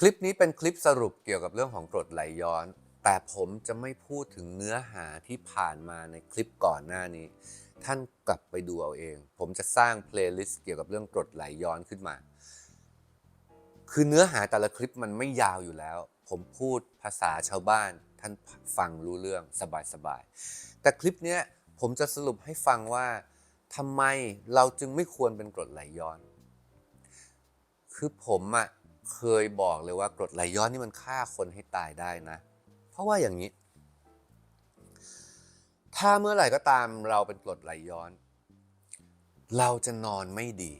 คลิปนี้เป็นคลิปสรุปเกี่ยวกับเรื่องของกรดไหลย้อน แต่ผมจะไม่พูดถึงเนื้อหาที่ผ่านมาในคลิปก่อนหน้านี้ ท่านกลับไปดูเอาเอง ผมจะสร้างเพลย์ลิสต์เกี่ยวกับเรื่องกรดไหลย้อนขึ้นมา คือเนื้อหาแต่ละคลิปมันไม่ยาวอยู่แล้ว ผมพูดภาษาชาวบ้าน ท่านฟังรู้เรื่องสบายๆ แต่คลิปเนี้ยผมจะสรุปให้ฟังว่าทำไมเราจึงไม่ควรเป็นกรดไหลย้อน คือผมอะ่ะ เคยบอกเลยว่ากรดไหลย้อนนี่มันฆ่าคนให้ตายได้นะ เพราะว่าอย่างนี้ ถ้าเมื่อไหร่ก็ตามเราเป็นกรดไหลย้อน เราจะนอนไม่ดี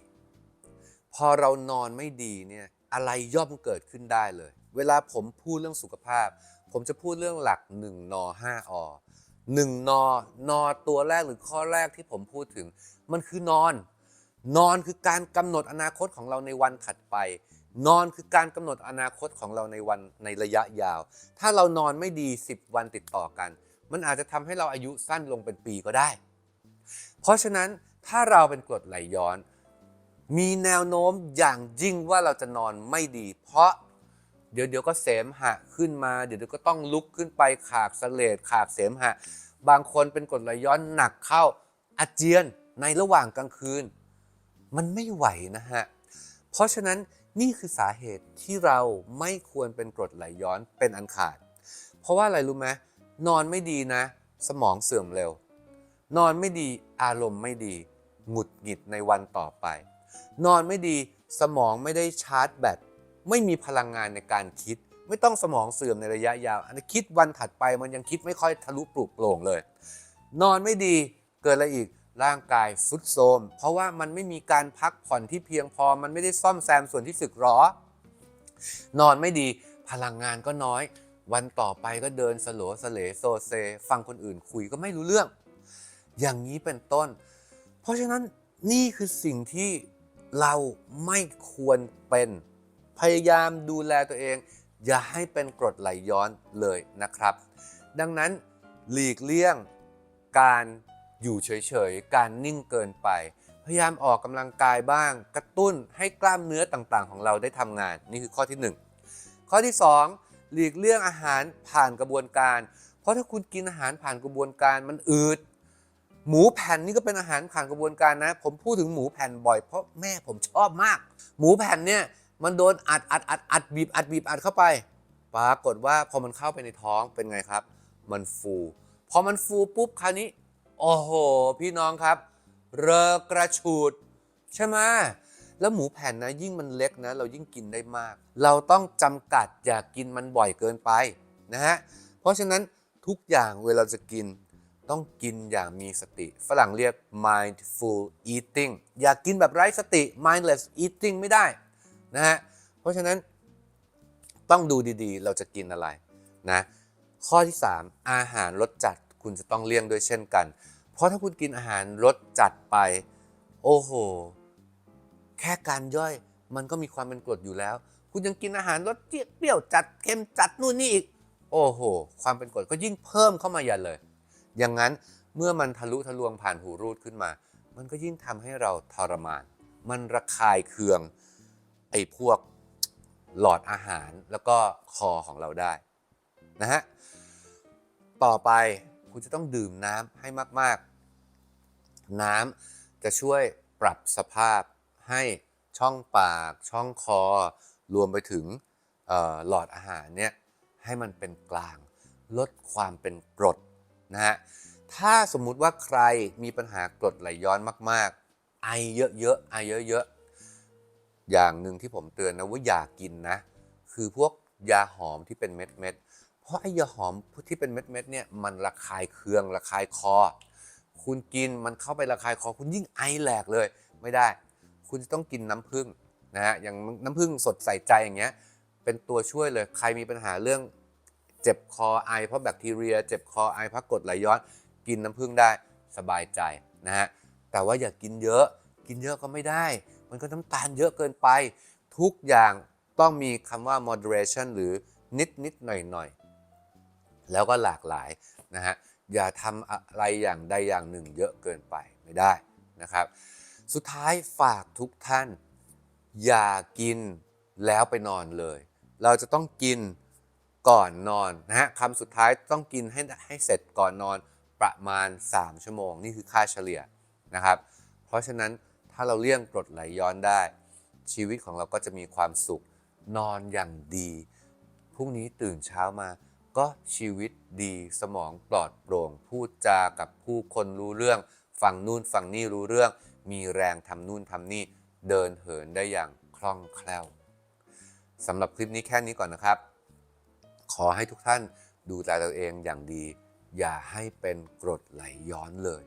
พอเรานอนไม่ดีเนี่ยอะไรย่อมเกิดขึ้นได้เลย เวลาผมพูดเรื่องสุขภาพ ผมจะพูดเรื่องหลัก1น5อ1นนอตัวแรกหรือข้อแรกที่ผมพูดถึง มันคือนอน นอนคือการกำหนดอนาคตของเราในวันถัดไป นอนคือการกำหนดอนาคตของเราในวันในระยะยาว ถ้าเรานอนไม่ดี 10 วันติดต่อกัน มันอาจจะทำให้เราอายุสั้นลงเป็นปีก็ได้ เพราะฉะนั้นถ้าเราเป็นกรดไหลย้อน มีแนวโน้มอย่างยิ่งว่าเราจะนอนไม่ดี เพราะเดี๋ยวเดี๋ยวก็เสมหะขึ้นมา เดี๋ยวเดี๋ยวก็ต้องลุกขึ้นไปขากเสลดขากเสมหะ บางคนเป็นกรดไหลย้อนหนักเข้าอาเจียนในระหว่างกลางคืน มันไม่ไหวนะฮะ เพราะฉะนั้น นี่คือสาเหตุที่เราไม่ควรเป็นกรดไหลย้อนเป็นอันขาด เพราะว่าอะไรรู้ไหมนอนไม่ดีนะ สมองเสื่อมเร็ว นอนไม่ดีอารมณ์ไม่ดี หงุดหงิดในวันต่อไป นอนไม่ดีสมองไม่ได้ชาร์จแบตไม่มีพลังงานในการคิด ไม่ต้องสมองเสื่อมในระยะยาวอันนี้คิดวันถัดไปมันยังคิดไม่ค่อยทะลุปลุกโปร่งเลย นอนไม่ดีเกิดอะไรอีก ร่างกายฟุดโทรมเพราะว่ามันไม่มีการพักผ่อนที่เพียงพอ มันไม่ได้ซ่อมแซมส่วนที่สึกหรอนอนไม่ดี พลังงานก็น้อย วันต่อไปก็เดินสโลสเลโซเซ ฟังคนอื่นคุยก็ไม่รู้เรื่อง อย่างนี้เป็นต้น เพราะฉะนั้นนี่คือสิ่งที่เราไม่ควรเป็น พยายามดูแลตัวเอง อย่าให้เป็นกรดไหลย้อนเลยนะครับ ดังนั้นหลีกเลี่ยงการ อยู่เฉยๆ การนิ่งเกินไป พยายามออกกำลังกายบ้าง กระตุ้นให้กล้ามเนื้อต่างๆ ของเราได้ทำงาน นี่คือข้อที่ 1 ข้อที่ 2 หลีกเลี่ยงอาหารผ่านกระบวนการ เพราะถ้าคุณกินอาหารผ่านกระบวนการมันอืดหมูแผ่นนี่ก็เป็นอาหารผ่านกระบวนการนะ ผมพูดถึงหมูแผ่นบ่อยเพราะแม่ผมชอบมาก หมูแผ่นเนี่ยมันโดนอัดอัดอัดอัดบีบอัดบีบอัดเข้าไป ปรากฏว่าพอมันเข้าไปในท้องเป็นไงครับ มันฟู พอมันฟูปุ๊บคราวนี้ โอ้โห พี่น้องครับ เรอกระชูด ใช่ไหมแล้วหมูแผ่นนะยิ่งมันเล็กนะ เรายิ่งกินได้มาก เราต้องจำกัดอย่ากกินมันบ่อยเกินไปนะฮะเพราะฉะนั้นทุกอย่างเวลาจะกิน ต้องกินอย่างมีสติ ฝรั่งเรียก mindful eating อย่ากกินแบบไร้สติ mindless eating ไม่ได้นะฮะเพราะฉะนั้นต้องดูดีๆ เราจะกินอะไรนะข้อที่ 3 อาหารรสจัด คุณจะต้องเลี่ยงด้วยเช่นกัน เพราะถ้าคุณกินอาหารรสจัดไป โอ้โห แค่การย่อยมันก็มีความเป็นกรดอยู่แล้ว คุณยังกินอาหารรสเปรี้ยวจัดเค็มจัดนู่นนี่อีก โอ้โห ความเป็นกรดก็ยิ่งเพิ่มเข้ามาอย่เลย อย่างนั้นเมื่อมันทะลุทะลวงผ่านหูรูดขึ้นมา มันก็ยิ่งทำให้เราทรมาน มันระคายเคืองไอ้พวกหลอดอาหารแล้วก็คอของเราได้นะฮะ ต่อไป คุณจะต้องดื่มน้ำให้มากๆ น้ำจะช่วยปรับสภาพให้ช่องปาก ช่องคอ รวมไปถึงหลอดอาหารเนี่ยให้มันเป็นกลาง ลดความเป็นกรดนะฮะถ้าสมมุติว่าใครมีปัญหากรดไหลย้อนมาก ๆ ไอเยอะๆไอเยอะๆอย่างหนึ่งที่ผมเตือนนะว่าอย่ากินนะ คือพวกยาหอมที่เป็นเม็ดๆ เพราะไอ้ยาหอมที่เป็นเม็ดๆเนี่ยมันระคายเคืองระคายคอ คุณกินมันเข้าไประคายคอ คุณยิ่งไอแหลกเลยไม่ได้ คุณจะต้องกินน้ำผึ้งนะฮะอย่างน้ำผึ้งสดใส่ใจอย่างเงี้ยเป็นตัวช่วยเลยใครมีปัญหาเรื่องเจ็บคอไอเพราะแบคทีเรีย เจ็บคอไอเพราะกรดไหลย้อน กินน้ำผึ้งได้สบายใจนะฮะแต่ว่าอย่ากินเยอะ กินเยอะก็ไม่ได้ มันก็น้ำตาลเยอะเกินไป ทุกอย่างต้องมีคำว่า moderation หรือนิดนิดหน่อยหน่อย แล้วก็หลากหลายนะฮะอย่าทำอะไรอย่างใดอย่างหนึ่งเยอะเกินไปไม่ได้นะครับ สุดท้ายฝากทุกท่าน อย่ากินแล้วไปนอนเลย เราจะต้องกินก่อนนอนนะฮะคำสุดท้ายต้องกินให้ให้เสร็จก่อนนอนประมาณ 3 ชั่วโมง นี่คือค่าเฉลี่ยนะครับ เพราะฉะนั้นถ้าเราเลี่ยงกรดไหลย้อนได้ ชีวิตของเราก็จะมีความสุขนอนอย่างดีพรุ่งนี้ตื่นเช้ามา ก็ชีวิตดีสมองปลอดโปร่ง พูดจากับผู้คนรู้เรื่อง ฟังนู่นฟังนี่รู้เรื่อง มีแรงทำนู่นทำนี่ เดินเหินได้อย่างคล่องแคล่วสำหรับคลิปนี้แค่นี้ก่อนนะครับ ขอให้ทุกท่านดูแลตัวเองอย่างดี อย่าให้เป็นกรดไหลย้อนเลย